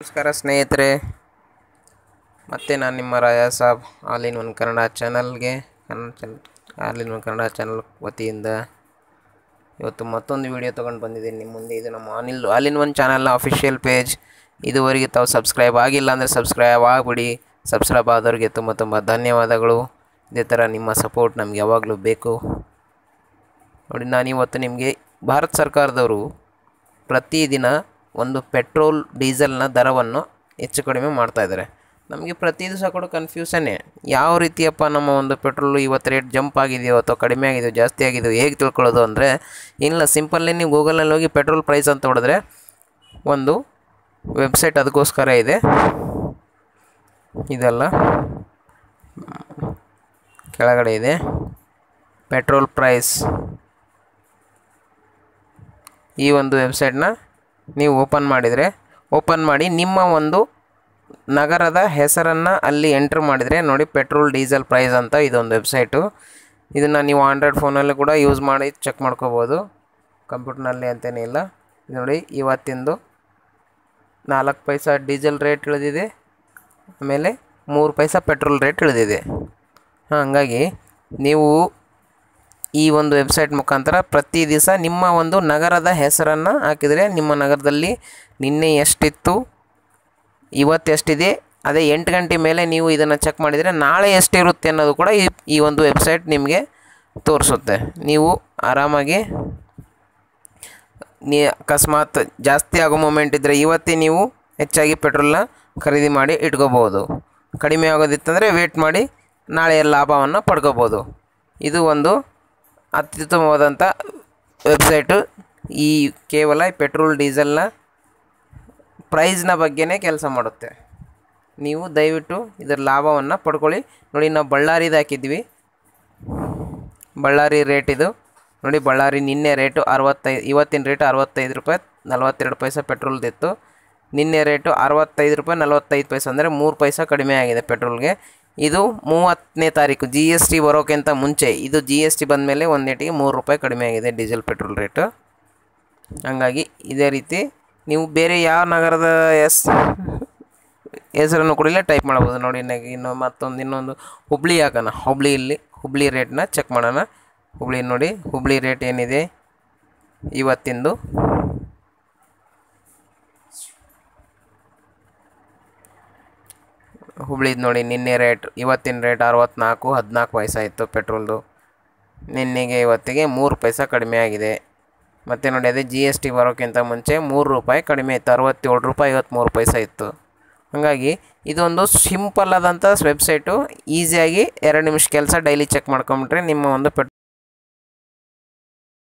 ನಮಸ್ಕಾರ ಸ್ನೇಹಿತರೆ, ಮತ್ತೆ ನಾನು ನಿಮ್ಮ Raya Sab all in one Kannada ಚಾನಲ್ಗೆ, Kannada all in one Kannada channel ವತಿಯಿಂದ ಇವತ್ತು ಮತ್ತೊಂದು ವಿಡಿಯೋ ತೊಗೊಂಡು ಬಂದಿದ್ದೀನಿ. ನಿಮ್ಮ ಮುಂದೆ ಇದು ನಮ್ಮ ಆನಿಲ್ ಆಲ್ ಇನ್ ಒನ್ ಚಾನಲ್ನ ಅಫಿಷಿಯಲ್ ಪೇಜ್ ಇದುವರೆಗೆ ತಾವು ಸಬ್ಸ್ಕ್ರೈಬ್ ಆಗಿಲ್ಲ ಅಂದರೆ ಸಬ್ಸ್ಕ್ರೈಬ್ ಆಗಿಬಿಡಿ. ಸಬ್ಸ್ಕ್ರೈಬ್ ಆದವ್ರಿಗೆ ತುಂಬ ತುಂಬ ಧನ್ಯವಾದಗಳು. ಇದೇ ಥರ ನಿಮ್ಮ ಸಪೋರ್ಟ್ ನಮ್ಗೆ ಯಾವಾಗಲೂ ಬೇಕು. ನೋಡಿ, ನಾನು ಇವತ್ತು ನಿಮಗೆ ಭಾರತ ಸರ್ಕಾರದವರು ಪ್ರತಿದಿನ ಒಂದು ಪೆಟ್ರೋಲ್, ಡೀಸೆಲ್ನ ದರವನ್ನು ಹೆಚ್ಚು ಕಡಿಮೆ ಮಾಡ್ತಾ ಇದ್ದಾರೆ. ನಮಗೆ ಪ್ರತಿ ದಿವಸ ಕೂಡ ಕನ್ಫ್ಯೂಷನ್ನೇ ಯಾವ ರೀತಿಯಪ್ಪ ನಮ್ಮ ಒಂದು ಪೆಟ್ರೋಲ್ ಇವತ್ತು ರೇಟ್ ಜಂಪ್ ಆಗಿದೆಯೋ ಅಥವಾ ಕಡಿಮೆ ಆಗಿದೆಯೋ, ಜಾಸ್ತಿ ಆಗಿದೆಯೋ, ಹೇಗೆ ತಿಳ್ಕೊಳ್ಳೋದು ಅಂದರೆ, ಇಲ್ಲ ಸಿಂಪಲ್ಲಿ ನೀವು ಗೂಗಲಲ್ಲಿ ಹೋಗಿ ಪೆಟ್ರೋಲ್ ಪ್ರೈಸ್ ಅಂತ ಹೊಡೆದ್ರೆ ಒಂದು ವೆಬ್ಸೈಟ್ ಅದಕ್ಕೋಸ್ಕರ ಇದೆ. ಇದೆಲ್ಲ ಕೆಳಗಡೆ ಇದೆ. ಪೆಟ್ರೋಲ್ ಪ್ರೈಸ್ ಈ ಒಂದು ವೆಬ್ಸೈಟ್ನ ನೀವು ಓಪನ್ ಮಾಡಿದರೆ ಓಪನ್ ಮಾಡಿ ನಿಮ್ಮ ಒಂದು ನಗರದ ಹೆಸರನ್ನು ಅಲ್ಲಿ ಎಂಟ್ರ್ ಮಾಡಿದರೆ, ನೋಡಿ ಪೆಟ್ರೋಲ್ ಡೀಸೆಲ್ ಪ್ರೈಸ್ ಅಂತ ಇದೊಂದು ವೆಬ್ಸೈಟು ಇದನ್ನು ನೀವು ಆಂಡ್ರಾಯ್ಡ್ ಫೋನಲ್ಲೂ ಕೂಡ ಯೂಸ್ ಮಾಡಿ ಚೆಕ್ ಮಾಡ್ಕೋಬೋದು. ಕಂಪ್ಯೂಟರ್ನಲ್ಲಿ ಅಂತೇನೇ ಇಲ್ಲ. ನೋಡಿ ಇವತ್ತಿಂದು ನಾಲ್ಕು ಪೈಸಾ ಡೀಸೆಲ್ ರೇಟ್ ಇಳಿದಿದೆ. ಆಮೇಲೆ ಮೂರು ಪೈಸಾ ಪೆಟ್ರೋಲ್ ರೇಟ್ ಇಳಿದಿದೆ. ಹಾಂ, ಹಾಗಾಗಿ ನೀವು ಈ ಒಂದು ವೆಬ್ಸೈಟ್ ಮುಖಾಂತರ ಪ್ರತಿ ದಿವಸ ನಿಮ್ಮ ಒಂದು ನಗರದ ಹೆಸರನ್ನು ಹಾಕಿದರೆ ನಿಮ್ಮ ನಗರದಲ್ಲಿ ನಿನ್ನೆ ಎಷ್ಟಿತ್ತು ಇವತ್ತು ಎಷ್ಟಿದೆ ಅದೇ ಎಂಟು ಗಂಟೆ ಮೇಲೆ ನೀವು ಇದನ್ನು ಚೆಕ್ ಮಾಡಿದರೆ ನಾಳೆ ಎಷ್ಟಿರುತ್ತೆ ಅನ್ನೋದು ಕೂಡ ಈ ಈ ಒಂದು ವೆಬ್ಸೈಟ್ ನಿಮಗೆ ತೋರಿಸುತ್ತೆ. ನೀವು ಆರಾಮಾಗಿ ನೀ, ಅಕಸ್ಮಾತ್ ಜಾಸ್ತಿ ಆಗೋ ಮೂಮೆಂಟ್ ಇದ್ದರೆ ಇವತ್ತೇ ನೀವು ಹೆಚ್ಚಾಗಿ ಪೆಟ್ರೋಲ್ನ ಖರೀದಿ ಮಾಡಿ ಇಟ್ಕೋಬೋದು ಕಡಿಮೆ ಆಗೋದಿತ್ತಂದರೆ ವೇಟ್ ಮಾಡಿ ನಾಳೆಯ ಲಾಭವನ್ನು ಪಡ್ಕೋಬೋದು ಇದು ಒಂದು ಅತ್ಯುತ್ತಮವಾದಂಥ ವೆಬ್ಸೈಟು. ಈ ಕೇವಲ ಪೆಟ್ರೋಲ್, ಡೀಸೆಲ್ನ ಪ್ರೈಸ್ನ ಬಗ್ಗೆನೇ ಕೆಲಸ ಮಾಡುತ್ತೆ. ನೀವು ದಯವಿಟ್ಟು ಇದರ ಲಾಭವನ್ನು ಪಡ್ಕೊಳ್ಳಿ. ನೋಡಿ, ನಾವು ಬಳ್ಳಾರಿದು ಹಾಕಿದ್ವಿ. ಬಳ್ಳಾರಿ ರೇಟ್ ಇದು. ನೋಡಿ, ಬಳ್ಳಾರಿ ನಿನ್ನೆ ರೇಟು ಅರವತ್ತೈದು ಇವತ್ತಿನ ರೇಟು ಅರವತ್ತೈದು ರೂಪಾಯಿ, ನಲ್ವತ್ತೆರಡು ಪೈಸೆ ಪೆಟ್ರೋಲ್ದಿತ್ತು. ನಿನ್ನೆ ರೇಟು ಅರವತ್ತೈದು ರೂಪಾಯಿ, ನಲ್ವತ್ತೈದು ಪೈಸೆ ಅಂದರೆ ಮೂರು ಪೈಸೆ ಕಡಿಮೆ ಆಗಿದೆ ಪೆಟ್ರೋಲ್ಗೆ. ಇದು ಮೂವತ್ತನೇ ತಾರೀಕು. ಜಿ ಎಸ್ ಟಿ ಬರೋಕ್ಕಿಂತ ಮುಂಚೆ, ಇದು ಜಿ ಎಸ್ ಟಿ ಬಂದಮೇಲೆ ಒಂದೇಟಿಗೆ ಮೂರು ರೂಪಾಯಿ ಕಡಿಮೆ ಆಗಿದೆ ಡೀಸೆಲ್ ಪೆಟ್ರೋಲ್ ರೇಟು. ಹಂಗಾಗಿ ಇದೇ ರೀತಿ ನೀವು ಬೇರೆ ಯಾವ ನಗರದ ಎಸ್ ಹೆಸರನ್ನು ಕೂಡ ಟೈಪ್ ಮಾಡ್ಬೋದು. ನೋಡಿ ಇನ್ನು ಮತ್ತೊಂದು, ಇನ್ನೊಂದು ಹುಬ್ಳಿ ಹಾಕೋಣ. ಹುಬ್ಳಿಯಲ್ಲಿ ಹುಬ್ಳಿ ರೇಟ್ನ ಚೆಕ್ ಮಾಡೋಣ. ಹುಬ್ಳಿ ನೋಡಿ, ಹುಬ್ಳಿ ರೇಟ್ ಏನಿದೆ? ಇವತ್ತಿಂದು ಹುಬ್ಳಿದು ನೋಡಿ ನಿನ್ನೆ ರೇಟ್, ಇವತ್ತಿನ ರೇಟ್ ಅರವತ್ತ್ನಾಲ್ಕು ಹದಿನಾಲ್ಕು ಪೈಸಾ ಇತ್ತು ಪೆಟ್ರೋಲ್ದು. ನಿನ್ನೆಗೆ ಇವತ್ತಿಗೆ ಮೂರು ಪೈಸಾ ಕಡಿಮೆ ಆಗಿದೆ. ಮತ್ತು ನೋಡಿ, ಅದೇ ಜಿ ಎಸ್ ಟಿ ಬರೋಕ್ಕಿಂತ ಮುಂಚೆ ಮೂರು ರೂಪಾಯಿ ಕಡಿಮೆ ಇತ್ತು, ಅರವತ್ತೇಳು ರೂಪಾಯಿ ಐವತ್ತ್ಮೂರು ಪೈಸಾ ಇತ್ತು. ಹಾಗಾಗಿ ಇದೊಂದು ಸಿಂಪಲ್ ಆದಂಥ ವೆಬ್ಸೈಟು, ಈಸಿಯಾಗಿ ಎರಡು ನಿಮಿಷ ಕೆಲಸ ಡೈಲಿ ಚೆಕ್ ಮಾಡ್ಕೊಂಬಿಟ್ರೆ ನಿಮ್ಮ ಒಂದು ಪೆಟ್